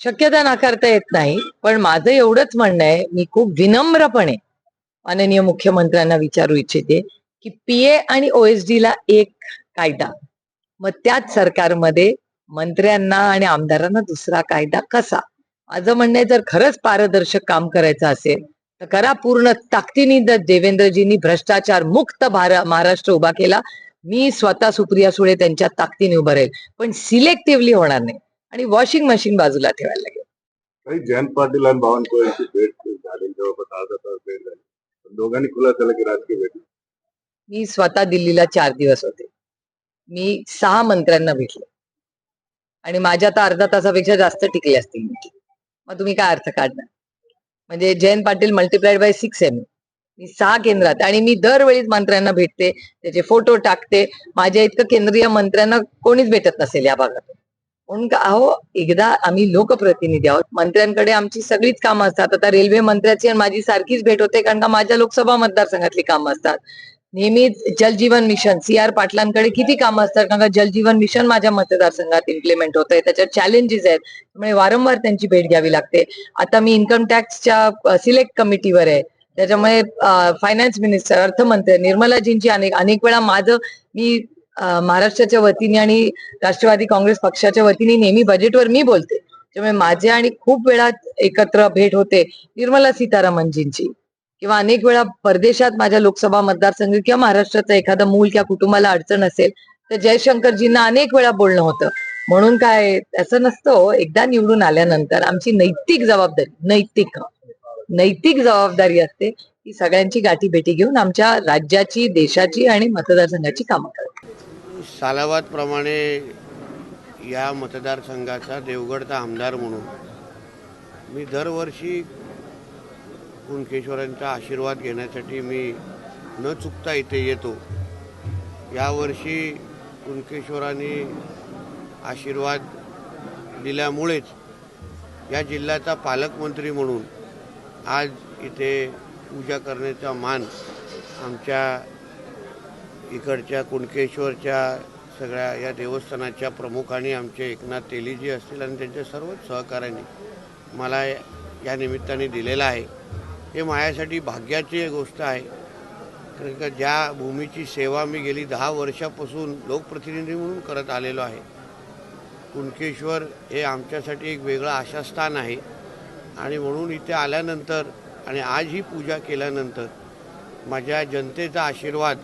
शक्यता नाकारता येत नाही पण माझं एवढंच म्हणणं आहे मी खूप विनम्रपणे माननीय मुख्यमंत्र्यांना विचारू इच्छिते की पीए आणि ओएसडी ला एक कायदा मग त्याच सरकारमध्ये मंत्र्यांना आणि आमदारांना दुसरा कायदा कसा? माझं म्हणणं आहे जर खरंच पारदर्शक काम करायचं असेल तर करा पूर्ण ताकदीने. जर देवेंद्रजींनी भ्रष्टाचार मुक्त भार- महाराष्ट्र उभा केला मी स्वतः सुप्रिया सुळे त्यांच्या ताकदीने उभा राहील पण सिलेक्टिव्हली होणार नाही. आणि वॉशिंग मशीन बाजूला ठेवायला लागेल. काही जयंत पाटील आणि बावनकुळेची भेट झाली. जवळपास अर्धा तास भेट झाली. पण दोघांनी खुलासा केला की राजकीय भेट मी स्वतः दिल्लीला चार दिवस होते. मी सहा मंत्र्यांना भेटले. आणि माझ्या तर अर्धा तासापेक्षा जास्त टिकले असतील. मग तुम्ही काय अर्थ काढणार? म्हणजे Jayant Patil multiplied by six M मी. सहा केंद्रात आणि मी दरवेळीच मंत्र्यांना भेटते. त्याचे फोटो टाकते. माझ्या इतकं केंद्रीय मंत्र्यांना कोणीच भेटत नसेल या भागात म्हणून का- अहो एकदा आम्ही लोकप्रतिनिधी आहोत. मंत्र्यांकडे आमची सगळीच कामं असतात. आता रेल्वे मंत्र्याची आणि माझी सारखीच भेट होते कारण का माझ्या लोकसभा मतदारसंघातली कामं असतात. नेहमीच जलजीवन मिशन सी आर पाटलांकडे किती कामं असतात कारण का जलजीवन मिशन माझ्या मतदारसंघात इम्प्लिमेंट होत आहे त्याच्यात चॅलेंजेस आहेत. त्यामुळे वारंवार त्यांची भेट घ्यावी लागते. आता मी इन्कम टॅक्सच्या सिलेक्ट कमिटीवर आहे. त्याच्यामुळे फायनान्स मिनिस्टर अर्थमंत्री निर्मलाजींची अनेक अनेक वेळा माझं मी महाराष्ट्राच्या वतीने आणि राष्ट्रवादी काँग्रेस पक्षाच्या वतीने नेहमी बजेटवर मी बोलते. त्यामुळे माझे आणि खूप वेळा एकत्र भेट होते निर्मला सीतारामनजींची. किंवा अनेक वेळा परदेशात माझ्या लोकसभा मतदारसंघ किंवा महाराष्ट्राचं एखादं मूल किंवा कुटुंबाला अडचण असेल तर जयशंकरजींना अनेक वेळा बोलणं होतं. म्हणून काय असं नसतं हो, एकदा निवडून आल्यानंतर आमची नैतिक जबाबदारी नैतिक नैतिक जबाबदारी असते की सगळ्यांची गाठी भेटी घेऊन आमच्या राज्याची देशाची आणि मतदारसंघाची कामं सालावादप्रमाणे या मतदारसंघाचा देवगडचा आमदार म्हणून मी दरवर्षी कुणकेश्वरांचा आशीर्वाद घेण्यासाठी मी न चुकता इथे येतो. यावर्षी कुणकेश्वरांनी आशीर्वाद दिल्यामुळेच या जिल्ह्याचा पालकमंत्री म्हणून आज इथे पूजा करण्याचा मान आमच्या इकडच्या कुणकेश्वरच्या सगळ्या या देवस्थानाच्या प्रमुखांनी आमचे एकनाथ तेलीजी असतील आणि त्यांच्या सर्वच सहकाऱ्यांनी मला या निमित्ताने दिलेलं आहे. हे माझ्यासाठी भाग्याची गोष्ट आहे. कारण का ज्या भूमीची सेवा मी गेली दहा वर्षापासून लोकप्रतिनिधी म्हणून करत आलेलो आहे. कुणकेश्वर हे आमच्यासाठी एक वेगळं आशास्थान आहे. आणि म्हणून इथे आल्यानंतर आणि आज ही पूजा केल्यानंतर माझ्या जनतेचा आशीर्वाद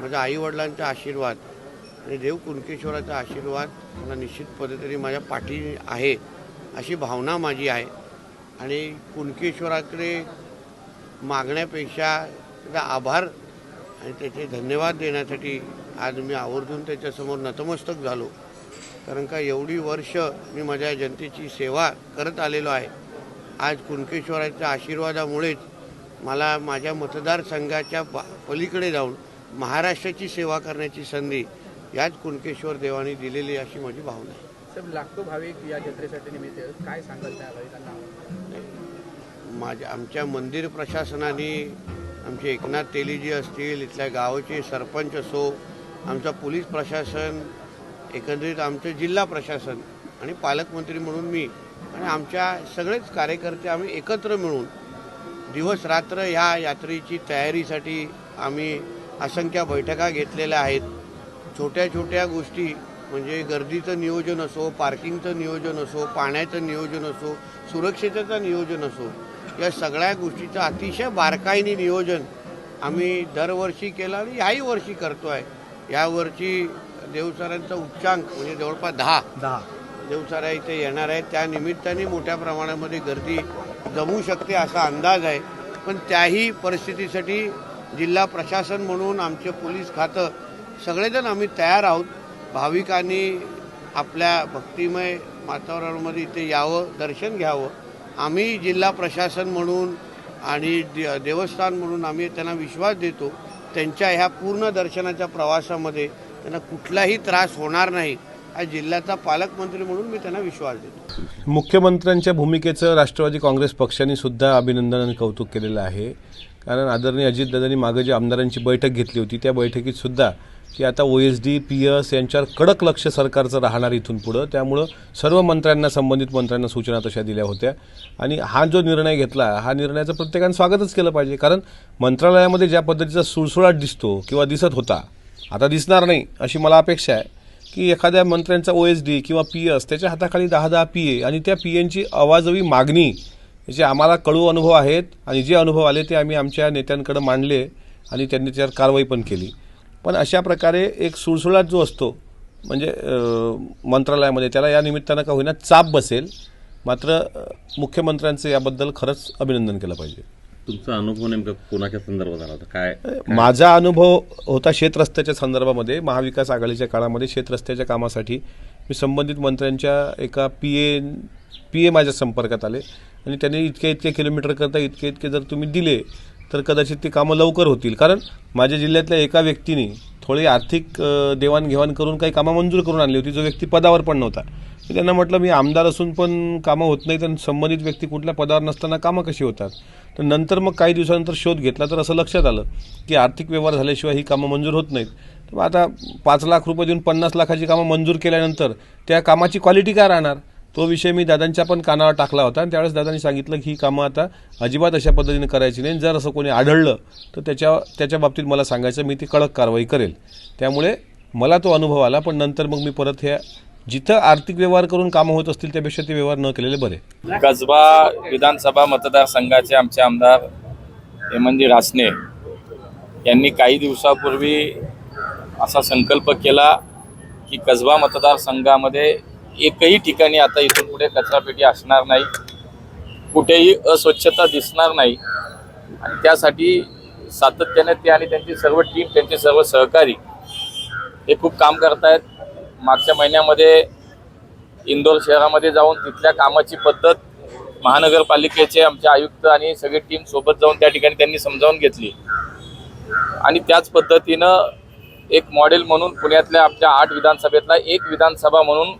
माझ्या आईवडिलांचा आशीर्वाद आणि देव कुणकेश्वराचा आशीर्वाद मला निश्चित पद्धतीने माझ्या पाठी आहे अशी भावना माझी आहे. आणि कुणकेश्वराकडे मागण्यापेक्षा त्याचा आभार आणि त्याचे धन्यवाद देण्यासाठी आज मी आवर्जून त्याच्यासमोर नतमस्तक झालो. कारण का एवढी वर्ष मी माझ्या जनतेची सेवा करत आलेलो आहे. आज कुणकेश्वराच्या आशीर्वादामुळेच मला माझ्या मतदारसंघाच्या पलीकडे जाऊन महाराष्ट्राची सेवा करण्याची संधी याच कुणकेश्वर देवाने दिलेली अशी माझी भावना आहे साहेब लाखो भाविक या जत्रेसाठी निमित्त. काय सांगाल त्या भाविकांना माझ्या आमच्या मंदिर प्रशासनाने आमचे एकनाथ तेलीजी असतील इथल्या गावाचे सरपंच असो आमचा पोलीस प्रशासन एकंदरीत आमचं जिल्हा प्रशासन आणि पालकमंत्री म्हणून मी आणि आमच्या सगळेच कार्यकर्ते आम्ही एकत्र मिळून दिवस रात्र ह्या यात्रेची तयारीसाठी आम्ही असंख्य बैठका घेतलेल्या आहेत. छोट्या छोट्या गोष्टी म्हणजे गर्दीचं नियोजन असो पार्किंगचं नियोजन असो पाण्याचं नियोजन असो सुरक्षेचं नियोजन असो या सगळ्या गोष्टीचं अतिशय बारकाईने नियोजन आम्ही दरवर्षी केलं आणि याही वर्षी करतो आहे. यावर्षी देवसरांचा उच्चांक म्हणजे जवळपास दहा दहा. देवसारा इथे येणार आहे त्या निमित्ताने मोठ्या प्रमाणामध्ये गर्दी जमू शकते असा अंदाज आहे. पण त्याही परिस्थितीसाठी जिल्हा प्रशासन म्हणून आमचे पोलीस खातं सगळेजण आम्ही तयार आहोत. भाविकांनी आपल्या भक्तिमय वातावरणामध्ये इथे यावं दर्शन घ्यावं. आम्ही जिल्हा प्रशासन म्हणून आणि दे- देवस्थान म्हणून आम्ही त्यांना विश्वास देतो. त्यांच्या ह्या पूर्ण दर्शनाच्या प्रवासामध्ये त्यांना कुठलाही त्रास होणार नाही. हा जिल्ह्याचा पालकमंत्री म्हणून मी त्यांना विश्वास देतो. मुख्यमंत्र्यांच्या भूमिकेचं राष्ट्रवादी काँग्रेस पक्षाने सुद्धा अभिनंदन आणि कौतुक केलेलं आहे. कारण आदरणीय अजितदादांनी मागं जी आमदारांची बैठक घेतली होती त्या बैठकीत सुद्धा की आता O S D P S यांच्यावर कडक लक्ष सरकारचं राहणार इथून पुढं त्यामुळं सर्व मंत्र्यांना संबंधित मंत्र्यांना सूचना तशा दिल्या होत्या. आणि हा जो निर्णय घेतला हा निर्णयाचं प्रत्येकानं स्वागतच केलं पाहिजे कारण मंत्रालयामध्ये ज्या पद्धतीचा सुळसुळाट दिसतो किंवा दिसत होता आता दिसणार नाही अशी मला अपेक्षा आहे की एखाद्या मंत्र्यांचा ओ एस डी किंवा पी एस त्याच्या हाताखाली दहा दहा पी ए आणि त्या पी एनची आवाजवी मागणी याचे आम्हाला कळू अनुभव आहेत आणि जे अनुभव आले ते आम्ही आमच्या नेत्यांकडे मांडले आणि त्यांनी त्याच्यावर कारवाई पण केली. पण अशा प्रकारे एक सुळसुळाट जो असतो म्हणजे मंत्रालयामध्ये त्याला या निमित्तानं का होईना चाप बसेल. मात्र मुख्यमंत्र्यांचं याबद्दल खरंच अभिनंदन केलं पाहिजे. तुमचा अनुभव नेमका कोणाच्या संदर्भात आला होता? काय माझा अनुभव होता शेतरस्त्याच्या संदर्भामध्ये. महाविकास आघाडीच्या काळामध्ये शेतरस्त्याच्या कामासाठी मी संबंधित मंत्र्यांच्या एका पी ए पी ए माझ्या संपर्कात आले. आणि त्यांनी इतके इतके किलोमीटर करता इतके इतके जर तुम्ही दिले तर कदाचित ती कामं लवकर होतील. कारण माझ्या जिल्ह्यातल्या एका व्यक्तीने थोडी आर्थिक देवाणघेवाण करून काही कामं मंजूर करून आणली होती जो व्यक्ती पदावर पण नव्हता. मी त्यांना म्हटलं मी आमदार असून पण कामं होत नाहीत तर संबंधित व्यक्ती कुठल्या पदावर नसताना कामं कशी होतात? तर नंतर मग काही दिवसानंतर शोध घेतला तर असं लक्षात आलं की आर्थिक व्यवहार झाल्याशिवाय ही कामं मंजूर होत नाहीत. तर मग आता पाच लाख रुपये देऊन पन्नास लाखाची कामं मंजूर केल्यानंतर त्या कामाची क्वालिटी काय राहणार? तो विषय मी दादांच्या पण कानावर टाकला होता. आणि त्यावेळेस दादांनी सांगितलं की ही कामं आता अजिबात अशा पद्धतीने करायची नाही. जर असं कोणी आढळलं तर त्याच्या त्याच्या बाबतीत मला सांगायचं मी ती कडक कारवाई करेल. त्यामुळे मला तो अनुभव आला पण नंतर मग मी परत ह्या जिथं आर्थिक व्यवहार करून कामं होत असतील त्यापेक्षा ते व्यवहार न केलेले बरे. कसबा विधानसभा मतदारसंघाचे आमचे आमदार हेमंतजी रासने यांनी काही दिवसापूर्वी असा संकल्प केला की कसबा मतदारसंघामध्ये एकही ठिकाणी आता इथून पुढे कचरापेटी असणार नाही. कुठेही अस्वच्छता दिसणार नाही. आणि त्यासाठी सातत्याने ते आणि त्यांची सर्व टीम त्यांचे सर्व सहकारी हे खूप काम करतायत. मागच्या महिन्यामध्ये इंदोर शहरामध्ये जाऊन तिथल्या कामाची पद्धत महानगरपालिकेचे आमचे आयुक्त आणि सगळी टीम सोबत जाऊन त्या ठिकाणी त्यांनी समजावून घेतली. आणि त्याच पद्धतीनं एक मॉडेल म्हणून पुण्यातल्या आमच्या आठ विधानसभेतला एक विधानसभा म्हणून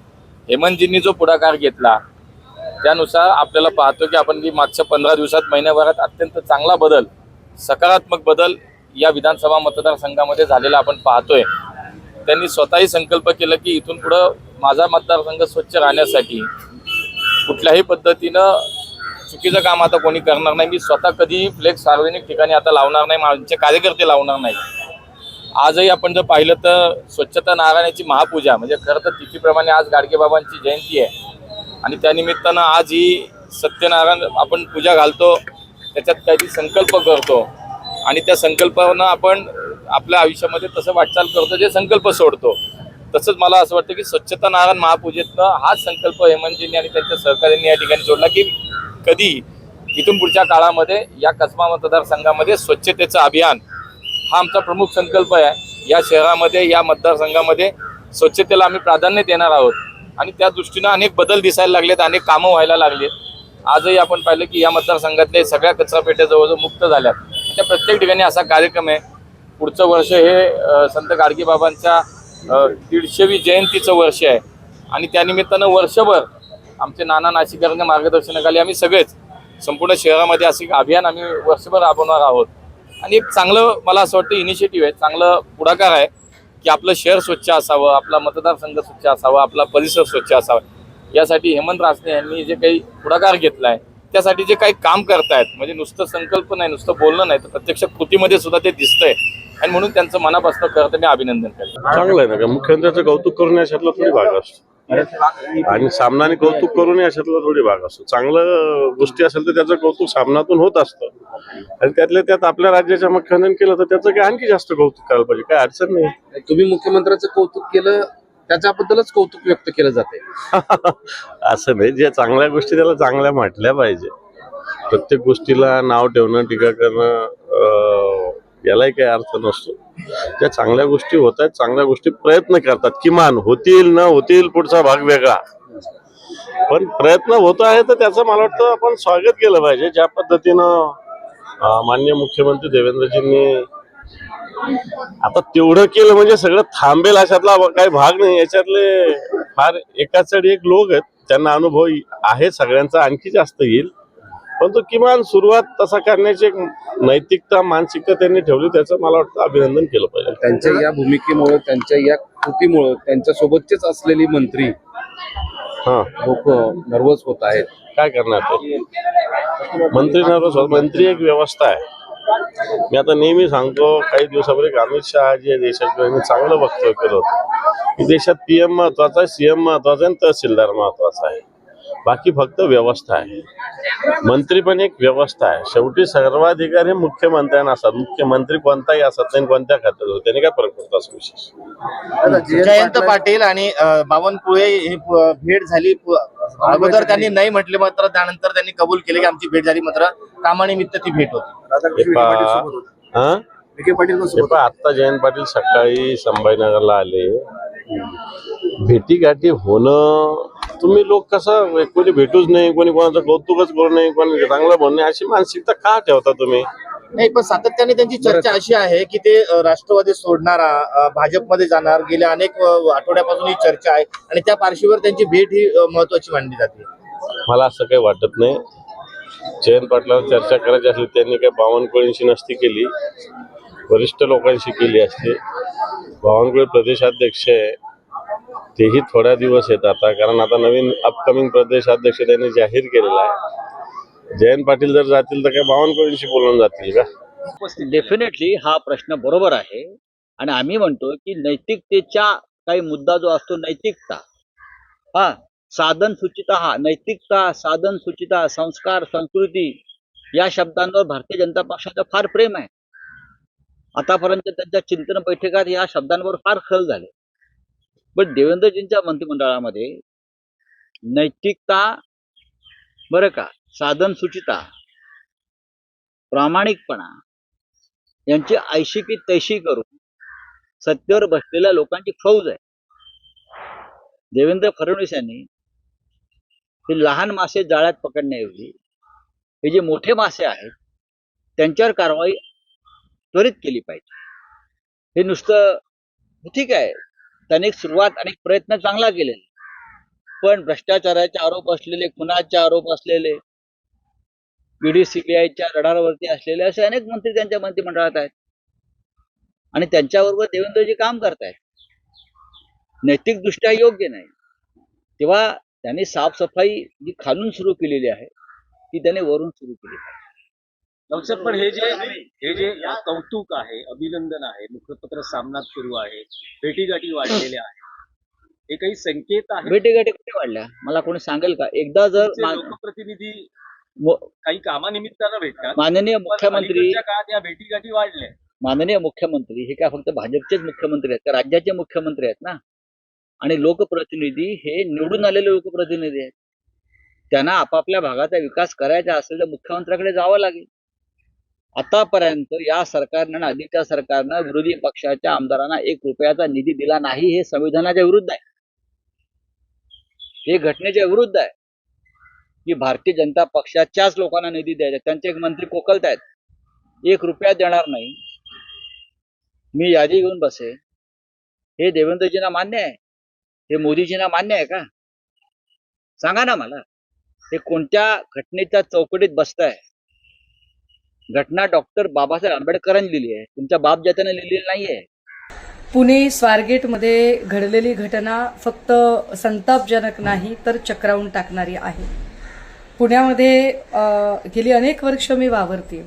हेमंतजींनी जो पुढाकार घेतला त्यानुसार आपल्याला पाहतो की आपण की मागच्या पंधरा दिवसात महिन्याभरात अत्यंत चांगला बदल सकारात्मक बदल या विधानसभा मतदारसंघामध्ये झालेला आपण पाहतोय. त्यांनी स्वतःही संकल्प केला की इथून पुढं माझा मतदारसंघ स्वच्छ राहण्यासाठी कुठल्याही पद्धतीनं चुकीचं काम आता कोणी करणार नाही. मी स्वतः कधीही फ्लेक्स सार्वजनिक ठिकाणी आता लावणार नाही. माझे कार्यकर्ते लावणार नाही आजही आपण जर पाहिलं तर स्वच्छता नारायणाची महापूजा म्हणजे खरं तर तिथीप्रमाणे आज गाडगेबाबांची जयंती आहे. आणि त्यानिमित्तानं आज ही सत्यनारायण आपण पूजा घालतो त्याच्यात काहीतरी संकल्प करतो. आणि त्या संकल्पानं आपण आपल्या आयुष्यामध्ये तसं वाटचाल करतो जे संकल्प सोडतो. तसंच मला असं वाटतं की स्वच्छता नारायण महापूजेतनं हाच संकल्प हेमंतजींनी आणि त्यांच्या सहकार्यांनी या ठिकाणी जोडला की कधी इथून पुढच्या काळामध्ये या कसबा मतदारसंघामध्ये स्वच्छतेचं अभियान हा आमचा प्रमुख संकल्प आहे. या शहरामध्ये या मतदारसंघामध्ये स्वच्छतेला आम्ही प्राधान्य देणार आहोत. आणि त्या दृष्टीनं अनेक बदल दिसायला लागलेत अनेक कामं व्हायला लागलेत. आजही आपण पाहिलं की या मतदारसंघातले सगळ्या कचरापेट्या जवळजवळ मुक्त झाल्यात. त्या प्रत्येक ठिकाणी असा कार्यक्रम आहे. पुढचं वर्ष हे संत गाडगेबाबांच्या दीडशेवी जयंतीचं वर्ष आहे. आणि त्यानिमित्तानं वर्षभर आमचे नाना नाशिकरांच्या मार्गदर्शनाखाली आम्ही सगळेच संपूर्ण शहरामध्ये असे अभियान आम्ही वर्षभर राबवणार आहोत. आणि एक चांगलं मला असं वाटतं इनिशिएटिव्ह आहे. चांगलं पुढाकार आहे की आपलं शहर स्वच्छ असावं आपला मतदारसंघ स्वच्छ असावा आपला परिसर स्वच्छ असावा. यासाठी हेमंत रासने यांनी जे काही पुढाकार घेतला आहे त्यासाठी जे काही काम करतायत म्हणजे नुसतं संकल्प नाही नुसतं बोलणं नाही तर प्रत्यक्ष कृतीमध्ये सुद्धा ते दिसतंय. आणि म्हणून त्यांचं मनापासून खरं तर मी अभिनंदन करतो. चांगलं आहे ना मुख्यमंत्र्याचं कौतुक करून याच्यातला थोडी भाग असतो. आणि सामनाने कौतुक करून याच्यातला थोडी भाग असतो. चांगलं गोष्टी असेल तर त्याचं कौतुक सामनातून होत असतं. आणि त्यातल्या त्यात आपल्या राज्याच्या मुख्यमंत्र्यांनी केलं तर त्याचं काय आणखी जास्त कौतुक करायला पाहिजे. काय अडचण नाही. तुम्ही मुख्यमंत्र्यांचं कौतुक केलं त्याच्याबद्दलच कौतुक व्यक्त केलं जाते असं नाही जे चांगल्या गोष्टी त्याला चांगल्या म्हटल्या पाहिजे. प्रत्येक गोष्टीला नाव ठेवणं टीका करणं यालाही काही अर्थ नसतो. ज्या चांगल्या गोष्टी होत आहेत चांगल्या गोष्टी प्रयत्न करतात. किमान होतील न होतील पुढचा भाग वेगळा. पण प्रयत्न होत आहे तर त्याचं मला वाटतं आपण स्वागत केलं पाहिजे. ज्या पद्धतीनं मान्य मुख्यमंत्री देवेंद्रजींनी आता तेवढं केलं म्हणजे सगळं थांबेल अशातला काही भाग नाही. याच्यातले फार एकाचडी एक लोक आहेत. त्यांना अनुभव आहे सगळ्यांचा. आणखी जास्त येईल. परंतु किमान सुरुवात तसा करण्याची एक नैतिकता मानसिकता त्यांनी ठेवली त्याचं मला वाटतं अभिनंदन केलं पाहिजे. त्यांच्या या भूमिकेमुळे त्यांच्या या कृतीमुळे त्यांच्या सोबतचेच असलेली मंत्री हा. लोक नर्वस होत आहेत. काय करणार ते? मंत्री नर्वस होत मंत्री एक व्यवस्था आहे. मी आता नेहमी सांगतो काही दिवसापूर्वी अमित शहा जे देशात चांगलं वक्तव्य केलं होतं. की देशात पीएम महत्त्वाचा आहे सीएम महत्त्वाचा आहे आणि तहसीलदार महत्त्वाचा आहे. बाकी फक्त व्यवस्था आहे. मंत्री पण एक व्यवस्था आहे. शेवटी सर्वाधिकारी हे मुख्यमंत्र्यांना असतात. मुख्यमंत्री कोणताही असत नाही कोणत्या खात्यात होतो त्याने काय फरक पडतो असं विशेष? जयंत पाटील आणि बावनकुळे ही भेट झाली अगोदर त्यांनी नाही. म्हटले मात्र त्यानंतर त्यांनी कबूल केले की आमची भेट झाली मात्र कामानिमित्त ती भेट होती. आता जयंत पाटील सकाळी संभाजीनगरला आले. भेटी गाठी होणं तुम्ही लोक कसं कोणी भेटूच नाही कोणी कोणाचं कौतुकच करू नये कोणी चांगलं म्हणू नये अशी मानसिकता का ठेवता तुम्ही? नाही पण सातत्याने त्यांची चर्चा अशी आहे की ते राष्ट्रवादी सोडणार भाजपमध्ये जाणार. गेल्या अनेक आठवड्यापासून ही चर्चा आहे आणि त्या पार्श्वभूमीवर त्यांची भेट ही महत्वाची मानली जाते. मला असं काही वाटत नाही. जयंत पाटलावर चर्चा करायची असली त्यांनी काही बावनकुळेंशी नसती केली. वरिष्ठ लोकांशी केली असते. बावनकुळे प्रदेशाध्यक्ष आहे. तेही थोड्या दिवस आहेत आता. कारण आता नवीन अपकमिंग प्रदेशाध्यक्ष त्यांनी जाहीर केलेला आहे. जयंत पाटील जर जातील तर काय बावनकुळेंशी बोलून जातील का? डेफिनेटली हा प्रश्न बरोबर आहे. आणि आम्ही म्हणतो की नैतिकतेच्या काही मुद्दा जो असतो नैतिकता. हा साधन सुचिता हा नैतिकता साधन सुचिता संस्कार संस्कृती या शब्दांवर भारतीय जनता पक्षाचं फार प्रेम आहे. आतापर्यंत त्यांच्या चिंतन बैठकात या शब्दांवर फार खल झाले. पण देवेंद्रजींच्या मंत्रिमंडळामध्ये नैतिकता बरं का साधन सुचिता प्रामाणिकपणा यांची ऐशी की तैशी करून सत्तेवर बसलेल्या लोकांची फौज आहे. देवेंद्र फडणवीस यांनी हे लहान मासे जाळ्यात पकडण्याऐवजी हे जे मोठे मासे आहेत त्यांच्यावर कारवाई त्वरित केली पाहिजे. हे नुसतं ठीक आहे त्यांनी सुरुवात आणि प्रयत्न चांगला केलेला. पण भ्रष्टाचाराचे आरोप असलेले खुनाचे आरोप असलेले ईडी सीबीआयच्या रडारवरती असलेले असे अनेक मंत्री त्यांच्या मंत्रिमंडळात आहेत. आणि त्यांच्याबरोबर देवेंद्रजी काम करतायत. नैतिकदृष्ट्या योग्य नाही. तेव्हा त्यांनी साफसफाई जी खालून सुरू केलेली आहे ती त्याने वरून सुरू केली आहे. नवसाद पण हे जे हे जे कौतुक आहे अभिनंदन आहे मुखपत्र सामनात सुरू आहे भेटीगाठी वाढलेल्या आहेत हे काही संकेत आहे भेटीगाठी कुठे वाढल्या? मला कोणी सांगेल का? एकदा जर लोकप्रतिनिधी काही कामानिमित्तानं भेटतात. माननीय मुख्यमंत्री काळात या भेटीगाठी वाढल्या. माननीय मुख्यमंत्री हे काय फक्त भाजपचेच मुख्यमंत्री आहेत का? राज्याचे मुख्यमंत्री आहेत ना? आणि लोकप्रतिनिधी हे निवडून आलेले लोकप्रतिनिधी आहेत. त्यांना आपापल्या भागाचा विकास करायचा असेल तर मुख्यमंत्र्याकडे जावं लागेल. आतापर्यंत या सरकारनं आणि आधीच्या सरकारनं विरोधी पक्षाच्या आमदारांना एक रुपयाचा निधी दिला नाही हे संविधानाच्या विरुद्ध आहे. हे घटनेच्या विरुद्ध आहे. की भारतीय जनता पक्षाच्याच लोकांना निधी द्यायचा त्यांचे एक मंत्री कोकलत आहेत. एक रुपया देणार नाही. मी यादी घेऊन बसे. हे देवेंद्रजींना मान्य आहे. हे मोदीजींना मान्य आहे का? सांगा ना मला. हे कोणत्या घटनेच्या चौकटीत बसताय? घटना डॉक्टर बाबासाहेब आंबेडकरांनी लिहिली आहे. तुमच्या बाप जात्याने लिहिलेली नाहीये. पुणे स्वारगेटमध्ये घडलेली घटना फक्त संतापजनक नाही तर चक्रावून टाकणारी आहे. पुण्यामध्ये गेली अनेक वर्ष मी वावरते.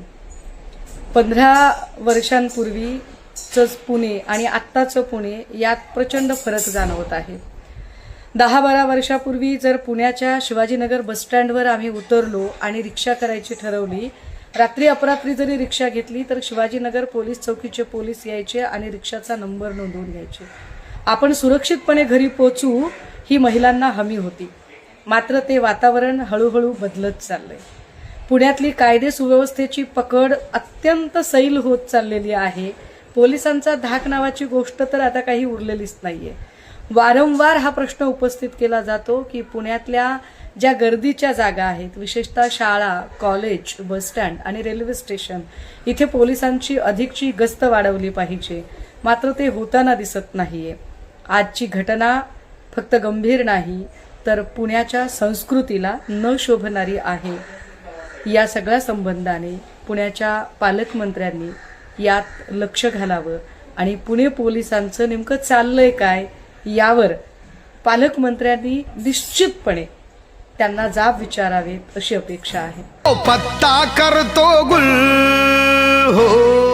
पंधरा वर्षांपूर्वीच पुणे आणि आत्ताचं पुणे यात प्रचंड फरक जाणवत आहे. दहा बारा वर्षापूर्वी जर पुण्याच्या शिवाजीनगर बसस्टँडवर आम्ही उतरलो आणि रिक्षा करायची ठरवली रात्री अपरात्री जरी रिक्षा घेतली तर शिवाजीनगर पोलीस चौकीचे पोलीस यायचे आणि रिक्षाचा नंबर नोंदवून घ्यायचे. आपण सुरक्षितपणे घरी पोचू ही महिलांना हमी होती. मात्र ते वातावरण हळूहळू बदलत चाललंय. पुण्यातली कायदे सुव्यवस्थेची पकड अत्यंत सैल होत चाललेली आहे. पोलिसांचा धाक नावाची गोष्ट तर आता काही उरलेलीच नाहीये. वारंवार हा प्रश्न उपस्थित केला जातो की पुण्यातल्या ज्या गर्दीच्या जागा आहेत विशेषतः शाळा कॉलेज बसस्टँड आणि रेल्वे स्टेशन इथे पोलिसांची अधिकची गस्त वाढवली पाहिजे. मात्र ते होताना दिसत नाहीये. आजची घटना फक्त गंभीर नाही तर पुण्याच्या संस्कृतीला न शोभणारी आहे. या सगळ्या संबंधाने पुण्याच्या पालकमंत्र्यांनी यात लक्ष घालावं आणि पुणे पोलिसांचं नेमकं चाललंय काय यावर पालकमंत्र्यांनी निश्चितपणे त्यांना जाब विचारावी अशी अपेक्षा आहे. पत्ता करतो गुल हो.